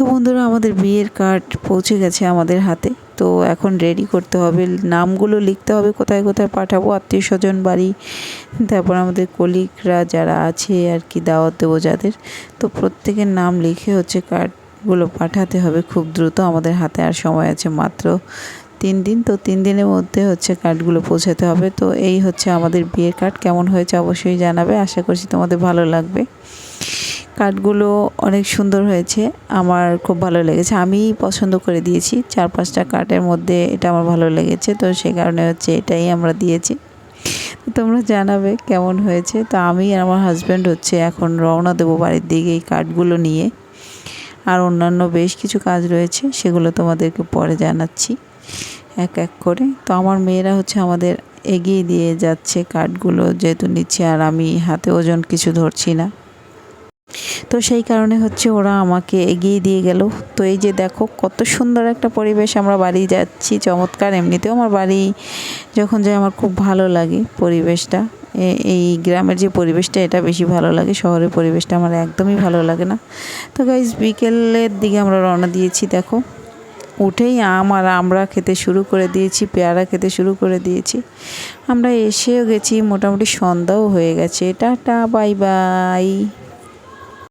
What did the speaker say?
তো বন্ধুরা, আমাদের বিয়ের কার্ড পৌঁছে গেছে আমাদের হাতে। তো এখন রেডি করতে হবে। নামগুলো লিখতে হবে, কোথায় কোথায় পাঠাবো, আত্মীয় স্বজন, বাড়ি, তারপর আমাদের কলিগরা যারা আছে আর কি, দাওয়াত দেবো যাদের। তো প্রত্যেকের নাম লিখে হচ্ছে কার্ডগুলো পাঠাতে হবে খুব দ্রুত। আমাদের হাতে আর সময় আছে মাত্র তিন দিন। তো তিন দিনের মধ্যে হচ্ছে কার্ডগুলো পৌঁছাতে হবে। তো এই হচ্ছে আমাদের বিয়ের কার্ড কেমন হয়েছে অবশ্যই জানাবে। আশা করছি তোমাদের ভালো লাগবে। কাঠগুলো অনেক সুন্দর হয়েছে। আমার খুব ভালো লেগেছে। আমি পছন্দ করে দিয়েছি। চার পাঁচটা কাঠের মধ্যে এটা আমার ভালো লেগেছে। তো সে কারণে হচ্ছে এটাই আমরা দিয়েছি। তোমরা জানাবে কেমন হয়েছে। তো আমি আর আমার হাজব্যান্ড হচ্ছে এখন রওনা দেবো বাড়ির দিকে এই কাঠগুলো নিয়ে। আর অন্যান্য বেশ কিছু কাজ রয়েছে, সেগুলো তোমাদেরকে পরে জানাচ্ছি। এক এক করে। তো আমার মেয়েরা হচ্ছে আমাদের এগিয়ে দিয়ে যাচ্ছে কাঠগুলো যেহেতু নিচ্ছে, আর আমি হাতে ওজন কিছু ধরছি না। তো সেই কারণে হচ্ছে ওরা আমাকে এগিয়ে দিয়ে গেল। তো এই যে দেখো কত সুন্দর একটা পরিবেশ আমরা বাড়ি যাচ্ছি, চমৎকার। এমনিতেও আমার বাড়ি যখন যাই আমার খুব ভালো লাগে পরিবেশটা। এই গ্রামের যে পরিবেশটা এটা বেশি ভালো লাগে, শহরের পরিবেশটা আমার একদমই ভালো লাগে না। তো গাইজ বিকেলের দিকে আমরা রওনা দিয়েছি, দেখো। উঠেই আম আর আমরা খেতে শুরু করে দিয়েছি, পেয়ারা খেতে শুরু করে দিয়েছি। আমরা এসেও গেছি, মোটামুটি সন্ধ্যাও হয়ে গেছে। Tata, bye bye.